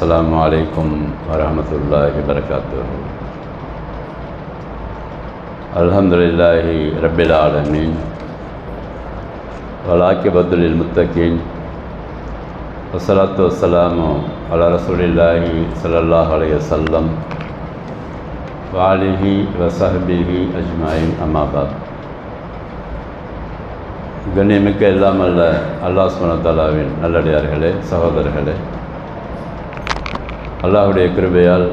السلام عليكم ورحمة الله وبركاته الحمد لله رب العالمين والعاقبة للمتقين والصلاة والسلام على رسول الله صلى الله عليه وسلم وعليه وصحبه أجمعين أما بعد கண்ணியமிக்க எல்லாம் அல்ல அல்லாஹ் சுமனத்தாலாவின் நல்லடியார்களே சகோதரர்களே அல்லாஹுடைய கிருபையால்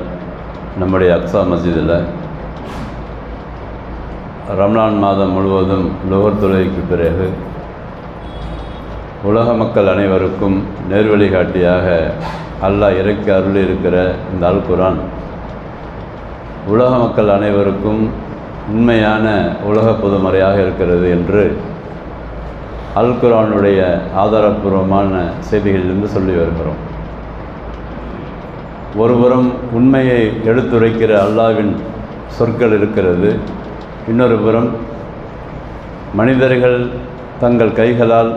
நம்முடைய அக்ஸா மஸ்ஜிதில் ரம்லான் மாதம் முழுவதும் லோகர் தொழுகைக்கு பிறகு உலக மக்கள் அனைவருக்கும் நேர்வழிகாட்டியாக அல்லாஹ் இறக்கி அருள் இருக்கிற இந்த அல் குரான் உலக மக்கள் அனைவருக்கும் உண்மையான உலக பொதுமறையாக இருக்கிறது என்று அல் குரானுடைய ஆதாரபூர்வமான செய்திகளிலிருந்து சொல்லி வருகிறோம். ஒருபுறம் உண்மையை எடுத்துரைக்கிற அல்லாவின் சொற்கள் இருக்கிறது. இன்னொரு புறம் மனிதர்கள் தங்கள் கைகளால்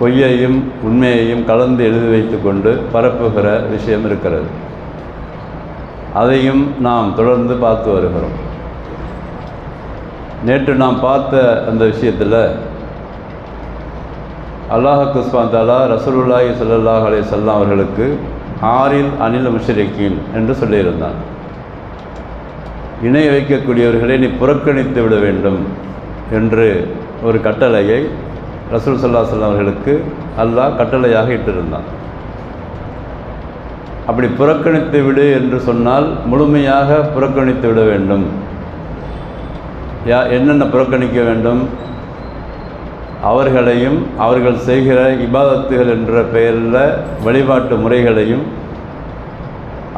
பொய்யையும் உண்மையையும் கலந்து எழுதி வைத்து கொண்டு பரப்புகிற விஷயம் இருக்கிறது. அதையும் நாம் தொடர்ந்து பார்த்து வருகிறோம். நேற்று நாம் பார்த்த அந்த விஷயத்தில் அல்லாஹ் குஸ்மான் தாலா ரசூலுல்லாஹி சல்லாஹ் அலே வஸல்லம் அவர்களுக்கு ஆறில் அனில் முஷரிக்கின் என்று சொல்லியிருந்தான். இணை வைக்கக்கூடியவர்களை நீ புறக்கணித்து விட வேண்டும் என்று ஒரு கட்டளையை ரசூல் சல்லா சொல்லம் அவர்களுக்கு அல்லாஹ் கட்டளையாக இட்டிருந்தான். அப்படி புறக்கணித்து விடு என்று சொன்னால் முழுமையாக புறக்கணித்து விட வேண்டும். யா என்னென்ன புறக்கணிக்க வேண்டும்? அவர்களையும் அவர்கள் செய்கிற இபாதத்துகள் என்ற பெயரில் வழிபாட்டு முறைகளையும்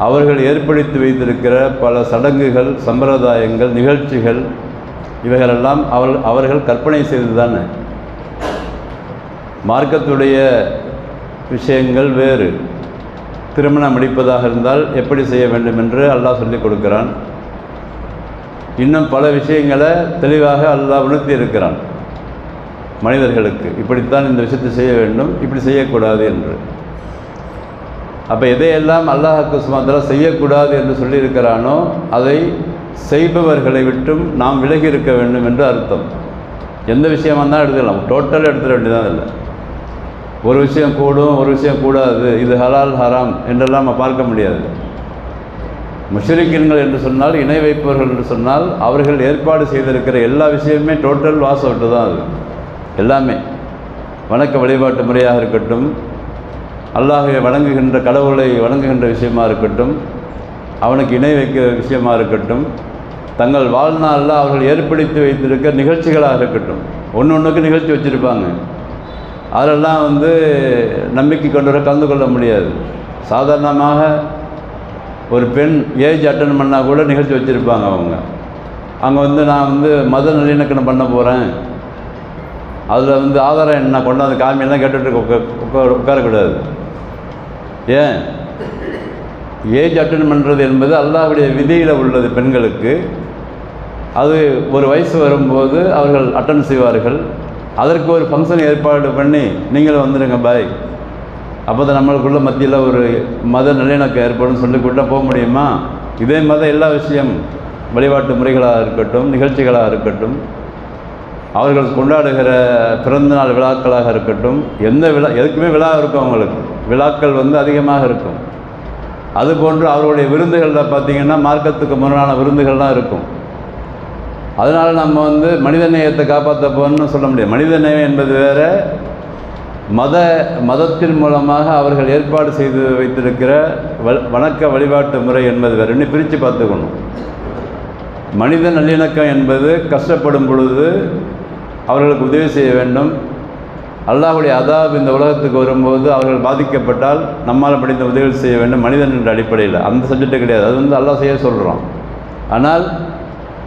அவர்கள் ஏற்படுத்தி வைத்திருக்கிற பல சடங்குகள் சம்பிரதாயங்கள் நிகழ்ச்சிகள் இவைகளெல்லாம் அவர் அவர்கள் கற்பனை செய்து தானே மார்க்கத்துடைய விஷயங்கள் வேறு. திருமணம் முடிப்பதாக இருந்தால் எப்படி செய்ய வேண்டும் என்று அல்லாஹ் சொல்லிக் கொடுக்கிறான். இன்னும் பல விஷயங்களை தெளிவாக அல்லாஹ் உணர்த்தி இருக்கிறான் மனிதர்களுக்கு இப்படித்தான் இந்த விஷயத்தை செய்ய வேண்டும் இப்படி செய்யக்கூடாது என்று. அப்போ எதையெல்லாம் அல்லாஹாக்கு சுமாத்திரம் செய்யக்கூடாது என்று சொல்லியிருக்கிறானோ அதை செய்பவர்களை விட்டும் நாம் விலகி இருக்க வேண்டும் என்று அர்த்தம். எந்த விஷயமாக தான் எடுத்துக்கலாம். டோட்டலாக எடுத்துட வேண்டியதான் இல்லை. ஒரு விஷயம் கூடும் ஒரு விஷயம் கூடாது. இது ஹலால் ஹராம் என்றெல்லாம் நம்ம பார்க்க முடியாது. முஷரிக்கின்கள் என்று சொன்னால் இணை வைப்பவர்கள் என்று சொன்னால் அவர்கள் ஏற்பாடு செய்திருக்கிற எல்லா விஷயமுமே டோட்டல் வாஸ் அவுட்டு தான் அது. எல்லாமே வணக்க வழிபாட்டு முறையாக இருக்கட்டும் அல்லாஹை வணங்குகின்ற கடவுளை வணங்குகின்ற விஷயமாக இருக்கட்டும் அவனுக்கு இணை வைக்கிற விஷயமாக இருக்கட்டும் தங்கள் வாழ்நாளில் அவர்கள் ஏற்படுத்தி வைத்திருக்க நிகழ்ச்சிகளாக இருக்கட்டும். ஒன்று ஒன்றுக்கு நிகழ்ச்சி வச்சுருப்பாங்க. அதெல்லாம் வந்து நம்பிக்கை கொண்டு கலந்து கொள்ள முடியாது. சாதாரணமாக ஒரு பெண் ஏஜ் அட்டன் பண்ணால் கூட நிகழ்ச்சி வச்சுருப்பாங்க அவங்க. அங்கே வந்து நான் வந்து மத நல்லிணக்கணம் பண்ண போகிறேன் அதில் வந்து ஆதாரம் என்ன கொண்டாந்து காமியெல்லாம் கேட்டுட்டு உட்கார உட்காரக்கூடாது. ஏன்? ஏஜ் அட்டன் பண்ணுறது என்பது அல்லாவுடைய விதியில் உள்ளது பெண்களுக்கு. அது ஒரு வயசு வரும்போது அவர்கள் அட்டன் செய்வார்கள். அதற்கு ஒரு ஃபங்க்ஷன் ஏற்பாடு பண்ணி நீங்களும் வந்துடுங்க பாய் அப்போ தான் நம்மளுக்குள்ள மத்தியில் ஒரு மத நல்லிணக்கம் ஏற்படும் சொல்லிக்கூட்ட போக முடியுமா? இதே மத எல்லா விஷயம் வழிபாட்டு முறைகளாக இருக்கட்டும் நிகழ்ச்சிகளாக இருக்கட்டும். அவர்கள் கொண்டாடுகிற பிறந்தநாள் விழாக்களாக இருக்கட்டும் எந்த விழா எதுக்குமே விழா இருக்கும் அவங்களுக்கு. விழாக்கள் வந்து அதிகமாக இருக்கும். அதுபோன்று அவர்களுடைய விருந்துகளில் பார்த்திங்கன்னா மார்க்கத்துக்கு முரணான விருந்துகள்லாம் இருக்கும். அதனால் நம்ம வந்து மனித நேயத்தை காப்பாற்ற போகணும்னு சொல்ல முடியாது. மனித நேயம் என்பது வேறு மத மதத்தின் மூலமாக அவர்கள் ஏற்பாடு செய்து வைத்திருக்கிற வணக்க வழிபாட்டு முறை என்பது வேறு இன்னும் பிரித்து பார்த்துக்கணும். மனித நல்லிணக்கம் என்பது கஷ்டப்படும் பொழுது அவர்களுக்கு உதவி செய்ய வேண்டும். அல்லாஹுடைய அதாப் இந்த உலகத்துக்கு வரும்போது அவர்கள் பாதிக்கப்பட்டால் நம்மால் படித்த உதவி செய்ய வேண்டும். மனிதன் என்ற அடிப்படையில். அந்த சப்ஜெக்டே கிடையாது. அது வந்து அல்லாஹ் செய்ய சொல்கிறோம் ஆனால்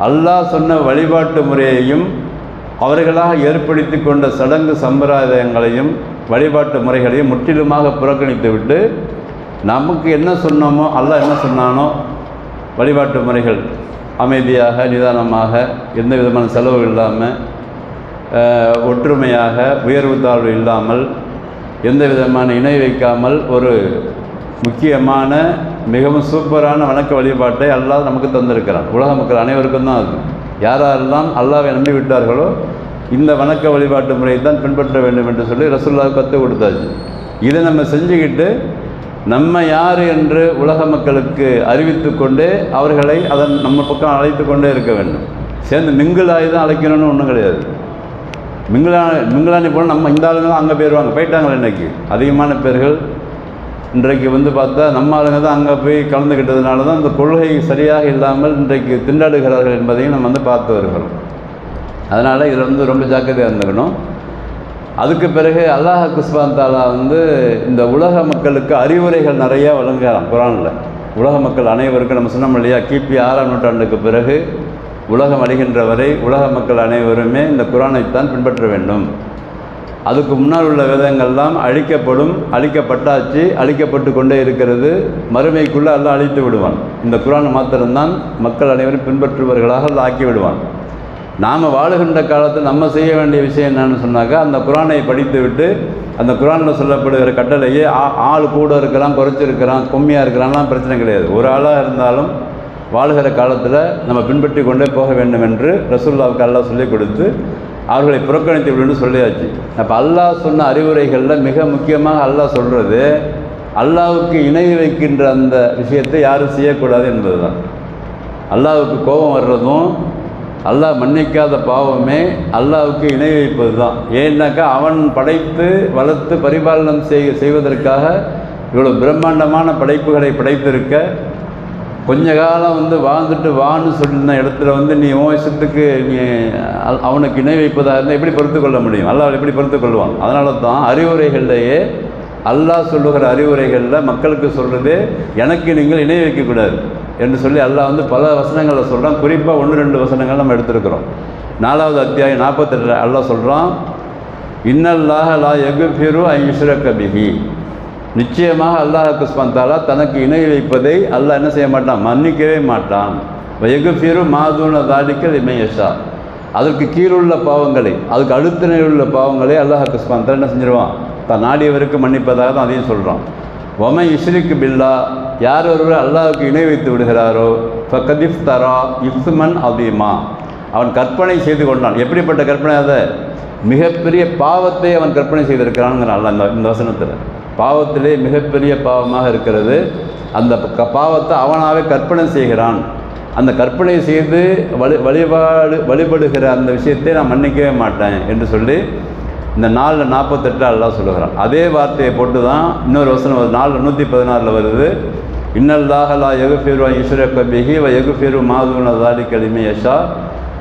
அல்லாஹ் சொன்ன வழிபாட்டு முறையையும் அவர்களாக ஏற்படுத்தி கொண்ட சடங்கு சம்பிரதாயங்களையும் வழிபாட்டு முறைகளையும் முற்றிலுமாக புறக்கணித்து விட்டு நமக்கு என்ன சொன்னோமோ அல்லாஹ் என்ன சொன்னானோ வழிபாட்டு முறைகள் அமைதியாக நிதானமாக எந்த விதமான செலவு இல்லாமல் ஒற்றுமையாக உயர்வு தாழ்வு இல்லாமல் எந்த விதமான இணை வைக்காமல் ஒரு முக்கியமான மிகவும் சூப்பரான வணக்க வழிபாட்டை அல்லாஹ் நமக்கு தந்திருக்கிறான். உலக மக்கள் அனைவருக்கும் தான் அது. யாரெல்லாம் அல்லாவை நம்பி விட்டார்களோ இந்த வணக்க வழிபாட்டு முறையை தான் பின்பற்ற வேண்டும் என்று சொல்லி ரசுல்லா கற்றுக் கொடுத்தாச்சு. இதை நம்ம செஞ்சுக்கிட்டு நம்ம யார் என்று உலக மக்களுக்கு அறிவித்து கொண்டே அவர்களை அதன் நம்ம பக்கம் அழைத்து கொண்டே இருக்க வேண்டும். சேர்ந்து மிங்கிளாகி தான் அழைக்கணும்னு ஒன்றும் கிடையாது. மிங்களா மிங்களானி போனால் நம்ம இந்த ஆளுங்க தான் அங்கே போயிடுவாங்க போயிட்டாங்களே இன்னைக்கு? அதிகமான பேர்கள் இன்றைக்கு வந்து பார்த்தா நம்ம ஆளுங்க தான் அங்கே போய் கலந்துக்கிட்டதுனால தான் இந்த கொள்கை சரியாக இல்லாமல் இன்றைக்கு திண்டாடுகிறார்கள் என்பதையும் நம்ம வந்து பார்த்து வருகிறோம். அதனால் இதில் வந்து ரொம்ப ஜாக்கிரதையாக இருந்துக்கணும். அதுக்கு பிறகு அல்லாஹ் குஸ்பான் தாலா வந்து இந்த உலக மக்களுக்கு அறிவுரைகள் நிறையா வழங்குகிறான் குரானில். உலக மக்கள் அனைவருக்கும் நம்ம சொன்னோம் இல்லையா? கிபி ஆறாம் நூற்றாண்டுக்கு பிறகு உலகம் அழிகின்ற வரை உலக மக்கள் அனைவருமே இந்த குரானைத்தான் பின்பற்ற வேண்டும். அதுக்கு முன்னால் உள்ள வேதங்கள்லாம் அழிக்கப்படும் அழிக்கப்பட்டாச்சு அழிக்கப்பட்டு கொண்டே இருக்கிறது. மறுமைக்குள்ளே எல்லாம் அழித்து விடுவான். இந்த குரான் மாத்திரம்தான் மக்கள் அனைவரும் பின்பற்றுபவர்களாக அல்ல ஆக்கி விடுவான். நாம் வாழுகின்ற காலத்தில் நம்ம செய்ய வேண்டிய விஷயம் என்னன்னு சொன்னாக்கா அந்த குரானை படித்து விட்டு அந்த குரானில் சொல்லப்படுகிற கட்டளையே ஆ- ஆள் கூட இருக்கிறான் குறைச்சிருக்கிறான் கம்மியாக இருக்கிறான்லாம் பிரச்சனை கிடையாது. ஒரு ஆளாக இருந்தாலும் வாழ்கிற காலத்தில் நம்ம பின்பற்றி கொண்டே போக வேண்டும் என்று ரசூல்லாவுக்கு அல்லாஹ் சொல்லிக் கொடுத்து அவர்களை புறக்கணித்து விடுன்னு சொல்லியாச்சு. அப்போ அல்லாஹ் சொன்ன அறிவுரைகளில் மிக முக்கியமாக அல்லாஹ் சொல்கிறது அல்லாவுக்கு இணை வைக்கின்ற அந்த விஷயத்தை யாரும் செய்யக்கூடாது என்பது தான் அல்லாவுக்கு கோபம் வர்றதும் அல்லாஹ் மன்னிக்காத பாவமே அல்லாவுக்கு இணை வைப்பது தான் ஏன்னாக்கா அவன் படைத்து வளர்த்து பரிபாலனம் செய் செய்வதற்காக இவ்வளோ பிரம்மாண்டமான படைப்புகளை படைத்திருக்க கொஞ்ச காலம் வந்து வாழ்ந்துட்டு வான்னு சொல்லியிருந்த இடத்துல வந்து நீ ஓ இஷ்டத்துக்கு நீ அவனுக்கு இணை வைப்பதாக இருந்தால் எப்படி பொறுத்து கொள்ள முடியும்? அல்லாஹ் எப்படி பொறுத்து கொள்வான்? அதனால தான் அறிவுரைகள்லேயே அல்லாஹ் சொல்லுகிற அறிவுரைகளில் மக்களுக்கு சொல்கிறது எனக்கு நீங்கள் இணை வைக்கக்கூடாது என்று சொல்லி அல்லாஹ் வந்து பல வசனங்களில் சொல்கிறான் குறிப்பாக ஒன்று ரெண்டு வசனங்கள் நம்ம எடுத்துருக்குறோம். நாலாவது அத்தியாயம் நாற்பத்தெட்டு அல்லாஹ் சொல்கிறான் இன்னல்லாஹ லா எகுஃபிரு பிரு யுஷ்ரக பிஹி. நிச்சயமாக அல்லாஹ் ஸ்பந்தாலா தனக்கு இணை வைப்பதை அல்லாஹ் என்ன செய்ய மாட்டான்? மன்னிக்கவே மாட்டான். வயகுஃபீரு மாதூன தாடிக்கல் இமையஷா அதற்கு கீழுள்ள பாவங்களை அதுக்கு அடுத்த நிலையில் உள்ள பாவங்களை அல்லாஹ் ஸ்பந்தாலா என்ன செஞ்சிருவான்? தான் நாடியவருக்கு மன்னிப்பதாக தான் அதையும் சொல்கிறான் ஒமை இஸ்ரிக்கு பில்லா யார் ஒருவர் அல்லாஹுக்கு இணை வைத்து விடுகிறாரோ ஃபகதிஃப் தரா இஃப்மன் அதீமா அவன் கற்பனை செய்து கொண்டான். எப்படிப்பட்ட கற்பனை அதை? மிகப்பெரிய பாவத்தை அவன் கற்பனை செய்திருக்கிறான்ங்கிறான் அல்ல இந்த இந்த வசனத்தில். பாவத்திலே மிகப்பெரிய பாவமாக இருக்கிறது. அந்த க- பாவத்தை அவனாகவே கற்பனை செய்கிறான். அந்த கற்பனை செய்து வழி வழிபாடு வழிபடுகிற அந்த விஷயத்தை நான் மன்னிக்கவே மாட்டேன் என்று சொல்லி இந்த நாலில் நாற்பத்தெட்டு அல்லா சொல்லுகிறான். அதே வார்த்தையை போட்டு தான் இன்னொரு வசனம் வருது. நாலு நூற்றி பதினாறில் வருது இன்னல்லாஹலா எகுஃபீர்வா இஸ்ரக்க கபிஹி வ எகுஃபீரு மாதுன தாலி கலிமே யஷா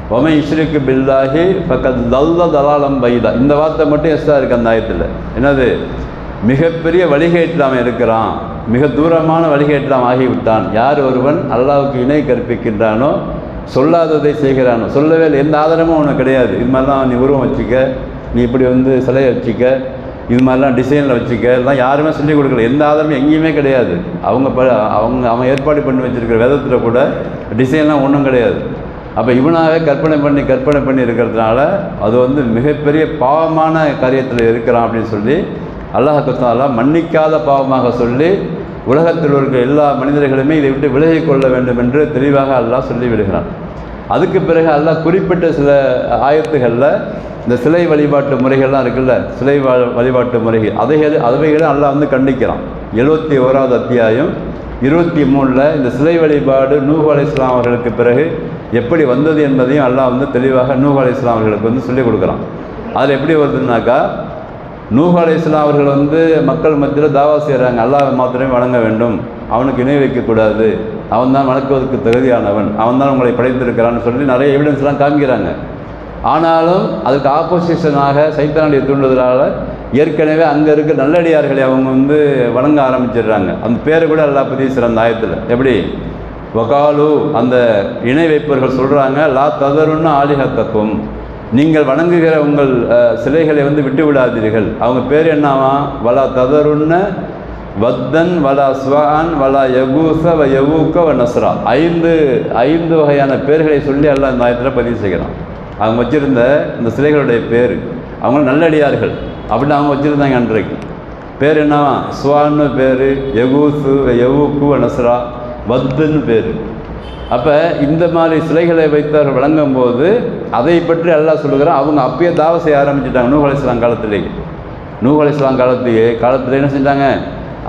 ஒமை இஸ்ருக்கு பில்லாஹி பக்கத் தல்ல தலாலம் பைதா. இந்த வார்த்தை மட்டும் எஸ்ஸாக இருக்குது அந்த ஆயத்தில். என்னது? மிகப்பெரிய வழிகேட்டில் அவன் இருக்கிறான். மிக தூரமான வழிகேட்டில் அவன் ஆகிவிட்டான். யார் ஒருவன் அல்லாவுக்கு இணை கற்பிக்கின்றானோ சொல்லாததை செய்கிறானோ சொல்லவே இல்லை. எந்த ஆதாரமும் அவனுக்கு கிடையாது. இது மாதிரிலாம் நீ உருவம் வச்சுக்க நீ இப்படி வந்து சிலையை வச்சுக்க இது மாதிரிலாம் டிசைனில் வச்சுக்க இதெல்லாம் யாருமே சொல்லிக் கொடுக்கல. எந்த ஆதாரமும் எங்கேயுமே கிடையாது. அவங்க ப அவங்க அவன் ஏற்பாடு பண்ணி வச்சுருக்கிற விதத்தில் கூட டிசைன்லாம் ஒன்றும் கிடையாது. அப்போ இவனாகவே கற்பனை பண்ணி கற்பனை பண்ணி இருக்கிறதுனால அது வந்து மிகப்பெரிய பாவமான காரியத்தில் இருக்கிறான் அப்படின்னு சொல்லி அல்லாஹ் குத்தாலா மன்னிக்காத பாவமாக சொல்லி உலகத்தில் இருக்கிற எல்லா மனிதர்களுமே இதை விட்டு விலகிக் கொள்ள வேண்டும் என்று தெளிவாக அல்லாஹ் சொல்லிவிடுகிறான் அதுக்கு பிறகு அல்லாஹ் குறிப்பிட்ட சில ஆயத்துகளில் இந்த சிலை வழிபாட்டு முறைகள்லாம் இருக்குல்ல சிலை வழிபாட்டு முறைகள் அதைகள் அவைகளை அல்லாஹ் வந்து கண்டிக்கிறான். எழுபத்தி ஓராவது அத்தியாயம் இருபத்தி மூணில் இந்த சிலை வழிபாடு நூஹ் அலி இஸ்லாம் அவர்களுக்கு பிறகு எப்படி வந்தது என்பதையும் அல்லாஹ் வந்து தெளிவாக நூஹ் அலி இஸ்லாம் அவர்களுக்கு வந்து சொல்லிக் கொடுக்குறான். அதில் எப்படி வருதுன்னாக்கா நூஹ் அலை இஸ்லாம் அவர்கள் வந்து மக்கள் மத்தியில் தாவா செய்கிறாங்க அல்லாஹ் மாத்திரமே வணங்க வேண்டும். அவனுக்கு இணை வைக்கக்கூடாது அவன் தான் வணக்குவதற்கு தகுதியானவன். அவன் தான் உங்களை படைத்திருக்கிறான்னு சொல்லி நிறைய எவிடன்ஸ்லாம் காமிக்கிறாங்க. ஆனாலும் அதுக்கு ஆப்போசிஷனாக சைத்தானுடைய தூண்டுதலால் ஏற்கனவே அங்கே இருக்க நல்லடியார்களை அவங்க வந்து வணங்க ஆரம்பிச்சிடுறாங்க. அந்த பேரை கூட அல்லா பற்றி சிறந்த ஆயத்தில். எப்படி? ஒகாலு அந்த இணை வைப்பவர்கள் சொல்கிறாங்க லா ததருன்னு ஆலிஹத்தக்கும். நீங்கள் வணங்குகிற உங்கள் சிலைகளை வந்து விட்டு விடாதீர்கள் அவங்க பேர் என்னவா வலா ததருன்ன வத்தன் வலா ஸ்வான் வலா யகூச வ யவூக்க வ நஸ்ரா. ஐந்து ஐந்து வகையான பேர்களை சொல்லி எல்லாம் இந்த ஆயத்தில் பதிவு செய்கிறான். அவங்க வச்சுருந்த இந்த சிலைகளுடைய பேர். அவங்க நல்லடியார்கள். அப்படின்னு அவங்க வச்சுருந்தாங்க அன்றைக்கு. பேர் என்னவா ஸ்வான்னு பேர் எகூசு வ நஸ்ரா. வத்துன்னு பேர். அப்போ இந்த மாதிரி சிலைகளை வைத்தவர் வழங்கும் போது அதை பற்றி அல்லாஹ் சொல்லுகிறான். அவங்க அப்பயே தாவ செய்ய ஆரம்பிச்சிட்டாங்க. நூஹ் காலத்திலேயே நூஹ் காலத்திலேயே காலத்தில் என்ன செஞ்சாங்க?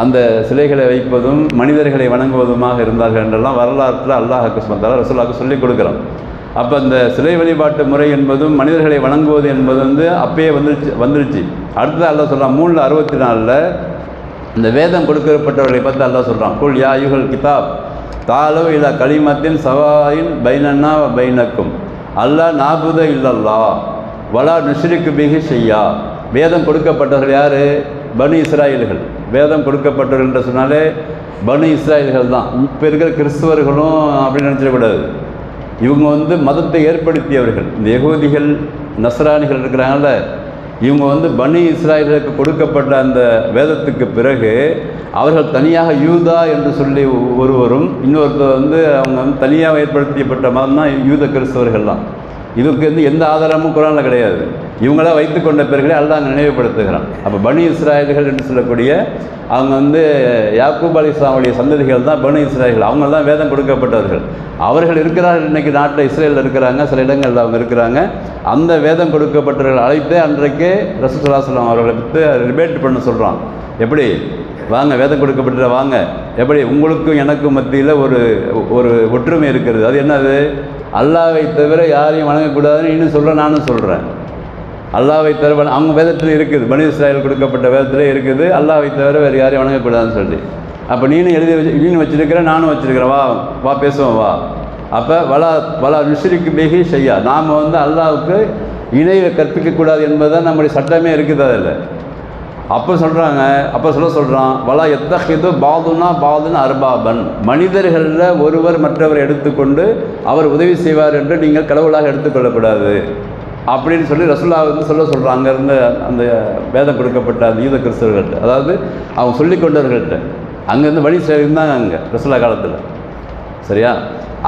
அந்த சிலைகளை வைப்பதும் மனிதர்களை வணங்குவதுமாக இருந்தார்கள் என்றெல்லாம் வரலாற்றில் அல்லாஹ் சொந்தாலும் ரசூலாக்கு சொல்லிக் கொடுக்குறோம் அப்போ அந்த சிலை வழிபாட்டு முறை என்பதும் மனிதர்களை வணங்குவது என்பது வந்து அப்பயே வந்துருச்சு வந்துருச்சு. அடுத்தது அல்லா சொல்கிறான் மூணில் அறுபத்தி நாலில் இந்த வேதம் கொடுக்கப்பட்டவர்களை பார்த்து அல்லா சொல்கிறான் குல் யா யுகல் கிதாப். தாலோ இல்லா களிமத்தின் சவாயின் பைனன்னா பைனக்கும். அல்லாஹ் நாபுத இல்லல்லா. வலா நுஷ்ரிக்கு பிகி செய்யா வேதம் கொடுக்கப்பட்டவர்கள் யார்? பனு இஸ்ராயல்கள். வேதம் கொடுக்கப்பட்டவர்கள் என்று சொன்னாலே பனு இஸ்ராயல்கள் தான். இப்போ இருக்கிற கிறிஸ்துவர்களும் அப்படின்னு நினச்சிடக்கூடாது இவங்க வந்து மதத்தை ஏற்படுத்தியவர்கள். இந்த யகூதிகள் நஸ்ரானிகள் இருக்கிறாங்கல்ல இவங்க வந்து பனி இஸ்ராயலுக்கு கொடுக்கப்பட்ட அந்த வேதத்துக்கு பிறகு அவர்கள் தனியாக யூதா என்று சொல்லி ஒருவரும் இன்னொருத்தர் வந்து அவங்க வந்து தனியாக ஏற்படுத்தியப்பட்ட மதம் தான் யூத கிறிஸ்தவர்கள்லாம். இதுக்கு வந்து எந்த ஆதாரமும் குரானில் கிடையாது. இவங்களாம் வைத்து கொண்ட பிறகு அல்லாஹ் நினைவுபடுத்துகிறான். அப்போ பனு இஸ்ராயல்கள் என்று சொல்லக்கூடிய அவங்க வந்து யாக்கூப் அலி இஸ்லாமுடைய சந்ததிகள் தான் பனு இஸ்ராயல்கள் அவங்க தான் வேதம் கொடுக்கப்பட்டவர்கள். அவர்கள் இருக்கிறார்கள் இன்னைக்கு நாட்டில் இஸ்ரேலில் இருக்கிறாங்க சில இடங்களில் அவங்க இருக்கிறாங்க. அந்த வேதம் கொடுக்கப்பட்டவர்கள் அழைத்து அன்றைக்கே ரசூசலாசலம் அவர்களை விட்டு ரிபேட் பண்ண சொல்கிறான் எப்படி? வாங்க வேதம் கொடுக்கப்பட்ட வாங்க. எப்படி? உங்களுக்கும் எனக்கும் மத்தியில் ஒரு ஒரு ஒற்றுமை இருக்கிறது. அது என்னது? அல்லாவை தவிர யாரையும் வணங்கக்கூடாதுன்னு இன்னும் சொல்ல நானும் சொல்கிறேன் அல்லாவை தவிர அவங்க வேதத்தில் இருக்குது. மனித இஸ்ராயல் கொடுக்கப்பட்ட வேதத்தில் இருக்குது. அல்லாவை தவிர வேறு யாரையும் வணங்கக்கூடாதுன்னு சொல்லி அப்போ நீனும் எழுதி வச்சு நீனும் வச்சுருக்கிறேன் நானும் வச்சுருக்கிறேன். வா வா பேசுவோம் வா. அப்போ வலா வலா ருஷிரிக்கு மிகி செய்யா நாம் வந்து அல்லாவுக்கு இணையை கற்பிக்கக்கூடாது என்பதுதான் நம்முடைய சட்டமே இருக்குது அதில். அப்போ சொல்கிறாங்க அப்போ சொல்ல சொல்கிறான் வலா எத்தஹிது பாதுனா பாதுன்னு அர்பாபன். மனிதர்களில் ஒருவர் மற்றவர் எடுத்துக்கொண்டு அவர் உதவி செய்வார் என்று நீங்கள் கடவுளாக எடுத்துக்கொள்ளக்கூடாது அப்படின்னு சொல்லி ரசுல்லா வந்து சொல்ல சொல்கிறான் அங்கேருந்து அந்த வேதம் கொடுக்கப்பட்ட அந்த யூத கிறிஸ்தவர்கள்ட்ட. அதாவது அவங்க சொல்லி கொண்டவர்கள்ட்ட. அங்கேருந்து வழி இருந்தாங்க அங்கே ரசுல்லா காலத்தில். சரியா?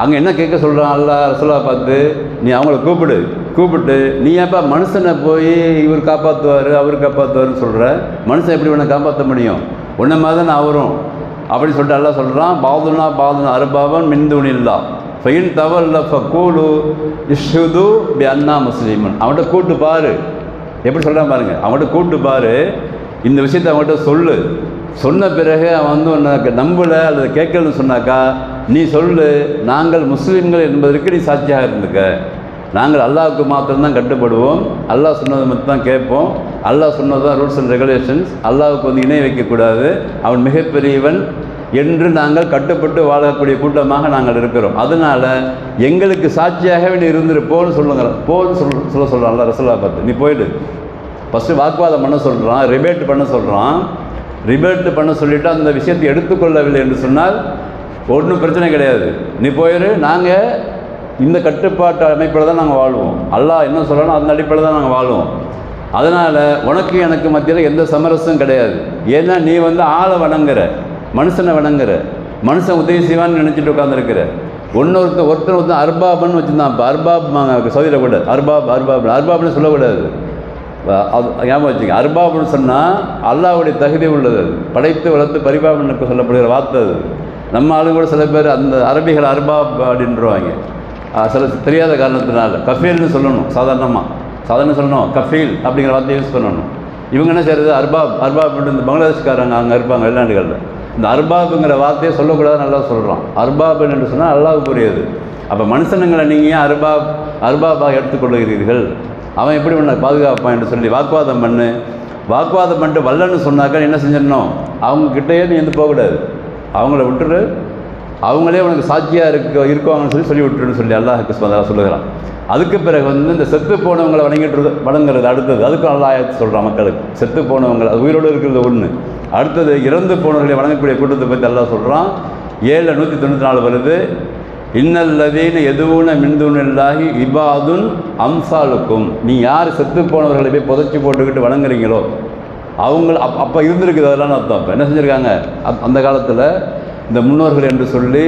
அங்கே என்ன கேட்க சொல்கிறான் அல்லா ரசுல்லா பார்த்து நீ அவங்கள கூப்பிடு. கூப்பிட்டு நீ ஏப்பா மனுஷனை போய் இவர் காப்பாற்றுவார் அவர் காப்பாற்றுவார்னு சொல்கிற மனுஷன் எப்படி உன்னை காப்பாற்ற முடியும்? உன்னை மாதிரி தான் அவரும். அப்படின்னு சொல்லிட்டு எல்லாம் சொல்கிறான் பாதுனா பாதுனா அருபாவன் மிந்துனில்லா ஃபைன் தவல்ல ஃபக்கூலு இஷுது பி அண்ணா முஸ்லீமன். அவன்கிட்ட கூட்டு பாரு. எப்படி சொல்கிறான் பாருங்க. அவன்கிட்ட கூட்டு பாரு. இந்த விஷயத்தை அவன்கிட்ட சொல்லு. சொன்ன பிறகு அவன் வந்து உன்னை நம்பலை அல்லது கேட்கலன்னு சொன்னாக்கா நீ சொல்லு நாங்கள் முஸ்லீம்கள் என்பதற்கு நீ சாட்சியாக இருந்துக்க. நாங்கள் அல்லாவுக்கு மாத்திரம்தான் கட்டுப்படுவோம். அல்லாஹ் சொன்னதை மட்டும் தான் கேட்போம். அல்லாஹ் சொன்னது தான் ரூல்ஸ் அண்ட் ரெகுலேஷன்ஸ் அல்லாவுக்கு வந்து இணை வைக்கக்கூடாது. அவன் மிகப்பெரியவன் என்று நாங்கள் கட்டுப்பட்டு வாழக்கூடிய கூட்டமாக நாங்கள் இருக்கிறோம். அதனால் எங்களுக்கு சாட்சியாகவே நீ இருந்திருப்போன்னு சொல்லுங்க. போன்னு சொல் சொல்ல சொல்கிறான் அல்லா ரசோல்லா பார்த்து. நீ போயிடு. ஃபஸ்ட்டு வாக்குவாதம் பண்ண சொல்கிறான் ரிபேட் பண்ண சொல்கிறான் ரிபேட் பண்ண சொல்லிவிட்டு அந்த விஷயத்தை எடுத்துக்கொள்ளவில்லை என்று சொன்னால் ஒன்றும் பிரச்சனை கிடையாது. நீ போயிரு நாங்கள் இந்த கட்டுப்பாட்டு அமைப்பில் தான் நாங்கள் வாழ்வோம். அல்லாஹ் என்ன சொல்லணும் அந்த அடிப்படையில் தான் நாங்கள் வாழ்வோம். அதனால் உனக்கு எனக்கு மத்தியில் எந்த சமரசம் கிடையாது. ஏன்னா நீ வந்து ஆளை வணங்குற மனுஷனை வணங்குற மனுஷன் உதவி செய்வான்னு நினச்சிட்டு உட்காந்துருக்கிற ஒன்னொருத்தர் ஒருத்தர் ஒருத்தர் அர்பாப்னு வச்சுருந்தான் இப்போ. அர்பாப் சவுதியில் கூட. அர்பாப் அர்பாப் அர்பாப்னு சொல்லக்கூடாது. அது ஞாபகம் வச்சுங்க. அர்பாப்னு சொன்னால் அல்லாவுடைய தகுதி உள்ளது. அது. படைத்து வளர்த்து பரிபாபனுக்கு சொல்லப்படுகிற வார்த்தை அது. நம்ம ஆளுங்க கூட சில பேர் அந்த அரபிகள் அர்பாப் அப்படின்றவாங்க. சில தெரியாத காரணத்தினால. கஃபீல்னு சொல்லணும் சாதாரணமாக சாதாரண சொல்லணும் கஃபீல் அப்படிங்கிற வார்த்தையை யூஸ் பண்ணணும். இவங்க என்ன செய்கிறது அர்பாப் அர்பாப் இந்த பங்களாதேஷ்காரங்க அங்கே இருப்பாங்க வெளிநாடுகளில். இந்த அர்பாபுங்கிற வார்த்தையை சொல்லக்கூடாது நல்லா சொல்கிறான் அர்பாப் என்று சொன்னால் அல்லாஹ்வுக்குரியது. அப்போ மனுஷனுங்களை நீங்கள் ஏன் அர்பாப் அர்பாபாக எடுத்துக்கொள்கிறீர்கள்? அவன் எப்படி உன்னை பாதுகாப்பான் என்று சொல்லி வாக்குவாதம் பண்ணு. வாக்குவாதம் பண்ணிட்டு வல்லன்னு சொன்னாக்கா என்ன செஞ்சிடணும்? அவங்க கிட்டேயே நீ வந்து போகக்கூடாது. அவங்கள விட்டுரு அவங்களே உனக்கு சாட்சியாக இருக்க இருக்குவாங்கன்னு சொல்லி சொல்லி விட்டுருன்னு சொல்லி அல்லாஹ் கிஸ்மதா சொல்லுகிறான். அதுக்கு பிறகு வந்து இந்த செத்து போனவங்களை வணங்கிட்டு வணங்குறது அடுத்தது. அதுக்கும் நல்லா சொல்கிறான் மக்களுக்கு. செத்து போனவங்களை அது உயிரோடு இருக்கிறது ஒன்று அடுத்தது இறந்து போனவர்களை வணங்கக்கூடிய கூட்டத்தை பற்றி அல்லாஹ் சொல்கிறான் ஏழில் நூற்றி தொண்ணூற்றி நாலு வருது. இன்னல்லதீன எதுவுன மின்துனில்லாகி இபாதுன் அம்சாலுக்கும். நீ யார் செத்து போனவர்களை போய் புதைச்சி போட்டுக்கிட்டு வணங்குறீங்களோ அவங்கள அப் அப்போ இருந்திருக்குது அதெல்லாம் அர்த்தம். அப்போ என்ன செஞ்சுருக்காங்க? அப் அந்த காலத்தில் இந்த முன்னோர்கள் என்று சொல்லி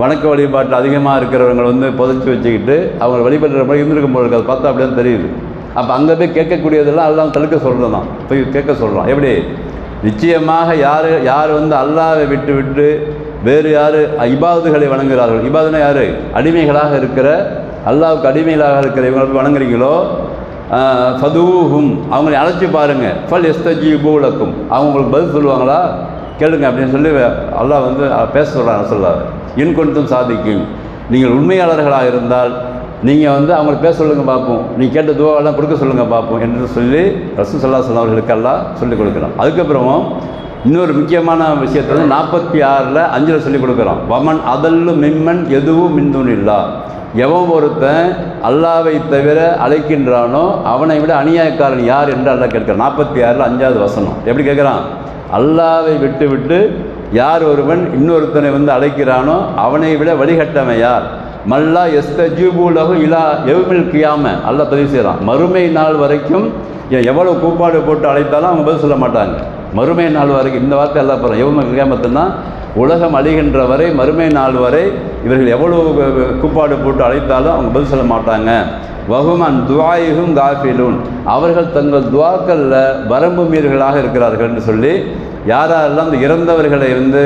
வணக்க வழிபாட்டில் அதிகமாக இருக்கிறவங்க வந்து புதைச்சி வச்சுக்கிட்டு அவங்க வழிபடுற மாதிரி இருந்திருக்கும் போது அதை பார்த்தா அப்படின்னு தெரியுது. அப்போ அங்கே போய் கேட்கக்கூடியதெல்லாம் அதெல்லாம் தடுக்க சொல்கிறது தான் போய் கேட்க சொல்கிறோம் எப்படி? நிச்சயமாக யார் யார் வந்து அல்லாவை விட்டு விட்டு வேறு யார் இபாதுகளை வணங்குகிறார்கள்? இபாதுனா யார்? அடிமைகளாக இருக்கிற அல்லாவுக்கு அடிமைகளாக இருக்கிற இவங்களுக்கு வணங்குறீங்களோ? ஃபதூஹும். அவங்களை அழைச்சி பாருங்கள் ஃபல் எஸ்தஜி பூலக்கும் அவங்க அவங்களுக்கு பதில் சொல்லுவாங்களா? கேளுங்க அப்படின்னு சொல்லி அல்லாஹ் வந்து பேச சொல்கிறாங்க சொல்லார் இன் கொண்டும் சாதிக்கும். நீங்கள் உண்மையாளர்களாக இருந்தால் நீங்கள் வந்து அவங்களுக்கு பேச சொல்லுங்கள் பார்ப்போம். நீ கேட்ட துவாவெல்லாம் கொடுக்க சொல்லுங்கள் பார்ப்போம் என்று சொல்லி ரசூ சல்லா அவர்களுக்கெல்லாம் சொல்லிக் கொடுக்குறோம் அதுக்கப்புறமும் இன்னொரு முக்கியமான விஷயத்தை வந்து நாற்பத்தி ஆறில் அஞ்சில் சொல்லிக் கொடுக்குறோம் வமன் அதல்லு மிம்மன் எதுவும் மின்துன் இல்லா. எவன் ஒருத்தன் அல்லாவை தவிர அழைக்கின்றானோ அவனை விட அநியாயக்காரன் யார் என்று அல்லா கேட்கிறான். நாற்பத்தி ஆறில் அஞ்சாவது வசனம். எப்படி கேட்குறான்? அல்லாவை விட்டு விட்டு யார் ஒருவன் இன்னொருத்தனை வந்து அழைக்கிறானோ அவனை விட வழிகட்டமை யார்? மல்லா எஸ்தஜூபுலகு இலா எவ்மில் கியாம. அல்ல பதிவு செய்கிறான் மறுமை நாள் வரைக்கும் எவ்வளோ கூப்பாடு போட்டு அழைத்தாலும் அவங்க பதில் சொல்ல மாட்டாங்க. மறுமை நாள் வரைக்கும் இந்த வார்த்தை எல்லாம் போகிறோம் எவ்வளோ கியாமத்துன்னா உலகம் அழிகின்ற வரை மறுமை நாள் வரை இவர்கள் எவ்வளோ கூப்பாடு போட்டு அழைத்தாலும் அவங்க பதில் சொல்ல மாட்டாங்க. வகுமான் துவாயுகும் காஃபிலூன். அவர்கள் தங்கள் துவாக்களில் வரம்பு மீறுகளாக இருக்கிறார்கள்னு சொல்லி யாரெல்லாம் அந்த இறந்தவர்களை வந்து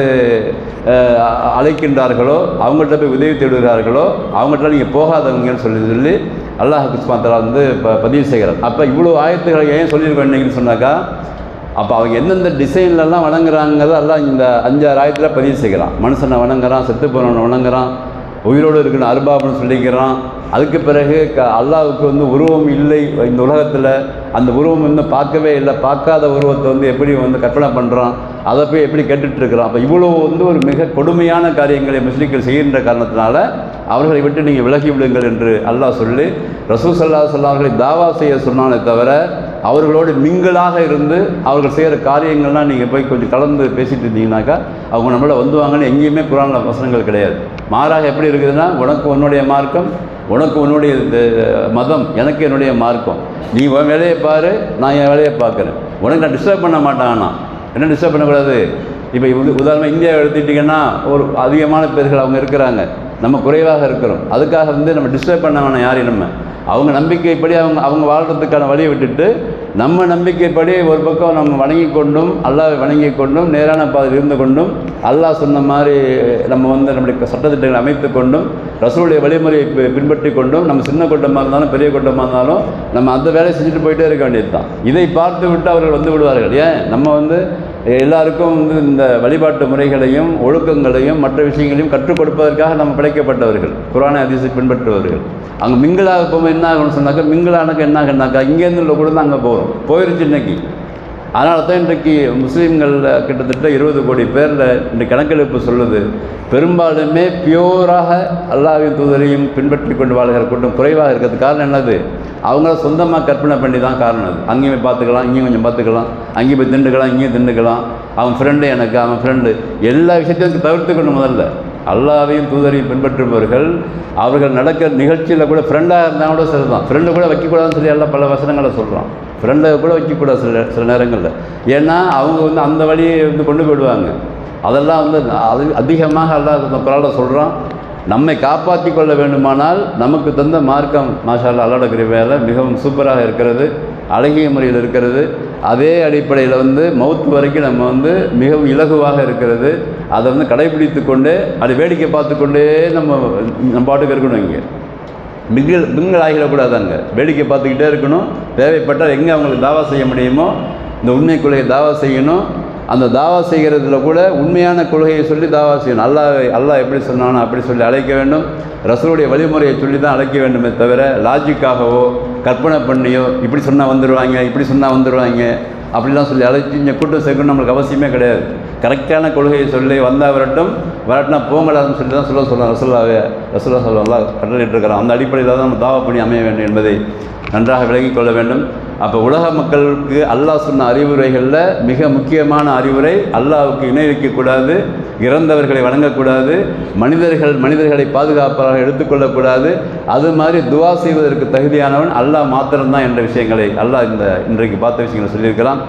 அழைக்கின்றார்களோ அவங்கள்ட்ட போய் உதவி தேடுகிறார்களோ அவங்கள்ட்ட நீங்கள் போகாதவங்கன்னு சொல்லி சொல்லி அல்லாஹ் குஸ்மாத்தலா வந்து இப்போ பதிவு செய்கிறார். அப்போ இவ்வளோ ஆயத்துக்களை ஏன் சொல்லியிருக்கேன் சொன்னாக்கா அப்போ அவங்க எந்தெந்த டிசைன்லலாம் வணங்குறாங்கிறத எல்லாம் இந்த அஞ்சாறு ஆயிரத்தில் பதிவு செய்கிறான். மனுஷனை வணங்குறான் செத்து போனவனை வணங்குறான் உயிரோடு இருக்கணும் அருபாபுன்னு சொல்லிக்கிறான். அதுக்கு பிறகு க அல்லாவுக்கு வந்து உருவம் இல்லை இந்த உலகத்தில். அந்த உருவம் வந்து பார்க்கவே இல்லை. பார்க்காத உருவத்தை வந்து எப்படி வந்து கற்பனை பண்ணுறான் அதை போய் எப்படி கேட்டுட்ருக்குறான்? அப்போ இவ்வளோ வந்து ஒரு மிக கொடுமையான காரியங்களை முஸ்லீம்கள் செய்கின்ற காரணத்தினால அவர்களை விட்டு நீங்கள் விலகி விடுங்கள் என்று அல்லாஹ் சொல்லி ரசூல் சல்லா சொல்லார்களை தாவா செய்ய சொன்னாலே தவிர அவர்களோடு மிங்களாக இருந்து அவர்கள் செய்கிற காரியங்கள்லாம் நீங்கள் போய் கொஞ்சம் கலந்து பேசிகிட்டு இருந்தீங்கன்னாக்கா அவங்க நம்மளை வந்துவாங்கன்னு எங்கேயுமே புராண வசனங்கள் கிடையாது. மாறாக எப்படி இருக்குதுன்னா உனக்கு உன்னுடைய மார்க்கம் உனக்கு உன்னுடைய மதம் எனக்கு என்னுடைய மார்க்கம். நீ உன் வேலையை பாரு நான் என் வேலையை பார்க்குறேன். உனக்கு நான் டிஸ்டர்ப் பண்ண மாட்டாங்கண்ணா என்ன டிஸ்டர்ப் பண்ணக்கூடாது? இப்போ உதாரணமாக இந்தியாவை எடுத்துக்கிட்டிங்கன்னா ஒரு அதிகமான பேர்கள் அவங்க இருக்கிறாங்க. நம்ம குறைவாக இருக்கிறோம். அதுக்காக வந்து நம்ம டிஸ்டர்ப் பண்ண வேணாம் யாரையும் நம்ம. அவங்க நம்பிக்கைப்படி அவங்க அவங்க வாழ்கிறதுக்கான வழியை விட்டுட்டு நம்ம நம்பிக்கைப்படி ஒரு பக்கம் நம்ம வணங்கி கொண்டும் அல்லாவை வணங்கி கொண்டும் நேரான பாதையில் இருந்து கொண்டும் அல்லாஹ் சொன்ன மாதிரி நம்ம வந்து நம்முடைய சட்டத்திட்டங்களை அமைத்து கொண்டும் ரசூலுடைய வழிமுறையை பின்பற்றி கொண்டும் நம்ம சின்ன கூட்டமாக இருந்தாலும் பெரிய கூட்டமாக இருந்தாலும் நம்ம அந்த வேலையை செஞ்சுட்டு போயிட்டே இருக்க வேண்டியது தான் இதை பார்த்து விட்டு அவர்கள் வந்து விடுவார்கள். ஏன்? நம்ம வந்து எல்லாருக்கும் வந்து இந்த வழிபாட்டு முறைகளையும் ஒழுக்கங்களையும் மற்ற விஷயங்களையும் கற்றுக் கொடுப்பதற்காக நம்ம பிழைக்கப்பட்டவர்கள் குரானை அதிசை பின்பற்றுவர்கள் அங்கே மிங்கிளாக போகும்போது என்ன ஆகணும்னு சொன்னாக்கா மிங்கிளானாக்கா என்ன ஆகுனாக்கா இங்கேருந்து கூட தான் அங்கே போகிறோம் போயிருச்சு இன்னைக்கு. அதனால தான் இன்றைக்கு முஸ்லீம்களில் கிட்டத்தட்ட இருபது கோடி பேரில் இன்று கணக்கெடுப்பு சொல்லுது. பெரும்பாலுமே பியூராக அல்லாவின் தூதரையும் பின்பற்றி கொண்டு வாழ்கிற கூட்டம் குறைவாக இருக்கிறது. காரணம் என்னது? அவங்கள சொந்தமாக கற்பனை பண்ணி தான் காரணம் அது. அங்கேயும் போய் பார்த்துக்கலாம் இங்கேயும் கொஞ்சம் பார்த்துக்கலாம். அங்கேயும் போய் திண்டுக்கலாம் இங்கேயும் திண்டுக்கலாம். அவன் ஃப்ரெண்டு எனக்கு அவன் ஃப்ரெண்டு எல்லா விஷயத்தையும் தவிர்த்துக்கணும் முதல்ல. அல்லாவையும் தூதரையும் பின்பற்றுபவர்கள் அவர்கள் நடக்கிற நிகழ்ச்சியில் கூட ஃப்ரெண்டாக இருந்தால் கூட சரி தான் ஃப்ரெண்டு கூட வைக்கக்கூடாதுன்னு சொல்லி எல்லாம் பல வசனங்களை சொல்கிறான் ஃப்ரெண்டை கூட வைக்கக்கூடாது சில சில நேரங்களில். ஏன்னா அவங்க வந்து அந்த வழியை வந்து கொண்டு போயிடுவாங்க. அதெல்லாம் வந்து அது அதிகமாக அல்லா குரால சொல்கிறோம் நம்மை காப்பாற்றி கொள்ள வேண்டுமானால் நமக்கு தந்த மார்க்கம் மாஷால் அல்லாட கிருவையால் மிகவும் சூப்பராக இருக்கிறது அழகிய முறையில் இருக்கிறது. அதே அடிப்படையில் வந்து மவுத்து வரைக்கும் நம்ம வந்து மிகவும் இலகுவாக இருக்கிறது. அதை வந்து கடைபிடித்து கொண்டு அதை வேடிக்கை பார்த்து கொண்டே நம்ம நம்ம பாட்டுக்கு இருக்கணும் இங்கே. மிகில் மிங்கல் ஆகிடக்கூடாது அங்கே வேடிக்கை பார்த்துக்கிட்டே இருக்கணும். தேவைப்பட்டால் எங்கே அவங்களுக்கு தாவா செய்ய முடியுமோ இந்த உண்மை கொள்கையை தாவா செய்யணும். அந்த தாவா செய்கிறதுல கூட உண்மையான கொள்கையை சொல்லி தாவா செய்யணும். அல்லா அல்லாஹ் எப்படி சொன்னானோ அப்படி சொல்லி அழைக்க வேண்டும். ரசூலுடைய வழிமுறையை சொல்லி தான் அழைக்க வேண்டுமே தவிர லாஜிக்காகவோ கற்பனை பண்ணியோ இப்படி சொன்னால் வந்துடுவாங்க இப்படி சொன்னால் வந்துடுவாங்க அப்படிலாம் சொல்லி அழைச்சி இங்கே கூட்டம் சேர்க்கணும் நம்மளுக்கு அவசியமே கிடையாது. கரெக்டான கொள்கையை சொல்லி வந்தால் வரட்டும் வரட்டினா போங்கடாதுன்னு சொல்லி தான் சொல்ல சொல்லலாம் ரசோல்லாவே ரசோல்லா சொல்லலாம் கட்டளையிட்டு அந்த அடிப்படையில் தான் நம்ம தாவா பண்ணி அமைய வேண்டும் என்பதை நன்றாக விளங்கிக் கொள்ள வேண்டும். அப்போ உலக மக்களுக்கு அல்லாஹ் சொன்ன அறிவுரைகளில் மிக முக்கியமான அறிவுரை அல்லாவுக்கு இணை வைக்கக்கூடாது இறந்தவர்களை வணங்கக்கூடாது மனிதர்கள் மனிதர்களை பாதுகாப்பாக எடுத்துக்கொள்ளக்கூடாது அது மாதிரி துவா செய்வதற்கு தகுதியானவன் அல்லாஹ் மாத்திரம்தான் என்ற விஷயங்களை அல்லாஹ் இந்த இன்றைக்கு பார்த்த விஷயங்களை சொல்லியிருக்கலாம்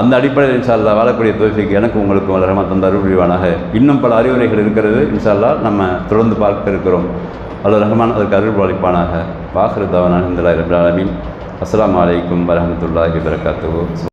அந்த அடிப்படையில் இன்ஷால்லா வாழக்கூடிய தோஃபிக்கு எனக்கு உங்களுக்கும் வளரமாக தந்த அருள்வானாக இன்னும் பல அறிவுரைகள் இருக்கிறது இன்ஷால்லா நம்ம தொடர்ந்து பார்க்க இருக்கிறோம். அல்ல ரஹ்மான் அதற்கு அருள் பாலிப்பானாக வாஹரு தவனாக இந்த அலமின் அஸ்லாம் வலைக்கம் வரமத்துல்லாஹி வரகாத்து